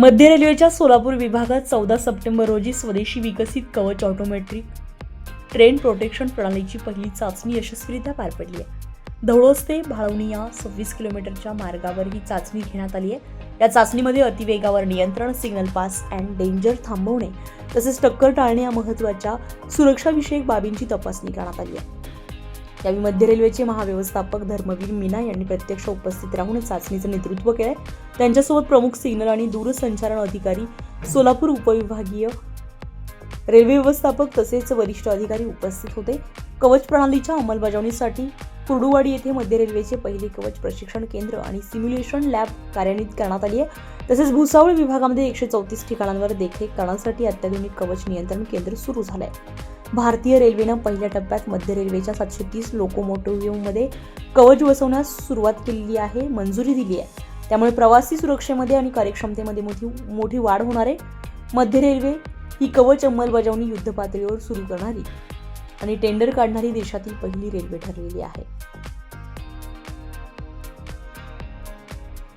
मध्य रेल्वेच्या सोलापूर विभागात चौदा सप्टेंबर रोजी स्वदेशी विकसित कवच ऑटोमॅट्रिक ट्रेन प्रोटेक्शन प्रणालीची पहिली चाचणी यशस्वीरित्या पार पडली आहे. धवळोस ते भाळवणी या सव्वीस किलोमीटरच्या मार्गावर ही चाचणी घेण्यात आली आहे. या चाचणीमध्ये अतिवेगावर नियंत्रण सिग्नल पास अँड डेंजर थांबवणे तसेच टक्कर टाळणे या महत्त्वाच्या सुरक्षाविषयक बाबींची तपासणी करण्यात आली आहे. यावेळी मध्य रेल्वेचे महाव्यवस्थापक धर्मवीर मीना यांनी प्रत्यक्ष उपस्थित राहून चाचणीचं नेतृत्व केलंय. त्यांच्यासोबत प्रमुख सिग्नल आणि दूरसंचारण अधिकारी सोलापूर उपविभागीय रेल्वे व्यवस्थापक तसेच वरिष्ठ अधिकारी उपस्थित होते. कवच प्रणालीच्या अंमलबजावणीसाठी कुर्डुवाडी येथे मध्य रेल्वेचे पहिले कवच प्रशिक्षण केंद्र आणि सिम्युलेशन लॅब कार्यान्वित करण्यात आली आहे. तसेच भुसावळ विभागामध्ये एकशे चौतीस ठिकाणांवर देखरेख करण्यासाठी अत्याधुनिक कवच नियंत्रण केंद्र सुरू झालं आहे भारतीय रेल्वेनं पहिल्या टप्प्यात मध्य रेल्वेच्या सातशे तीस लोकोमोटिव्हमध्ये कवच बसवण्यास सुरुवात केलेली आहे मंजुरी दिली आहे. त्यामुळे प्रवासी सुरक्षेमध्ये आणि कार्यक्षमतेमध्ये मोठी मोठी वाढ होणार आहे. मध्य रेल्वे ही कवच अंमलबजावणी युद्धपातळीवर सुरू करणारी आणि टेंडर काढणारी देशातील पहिली रेल्वे ठरलेली आहे.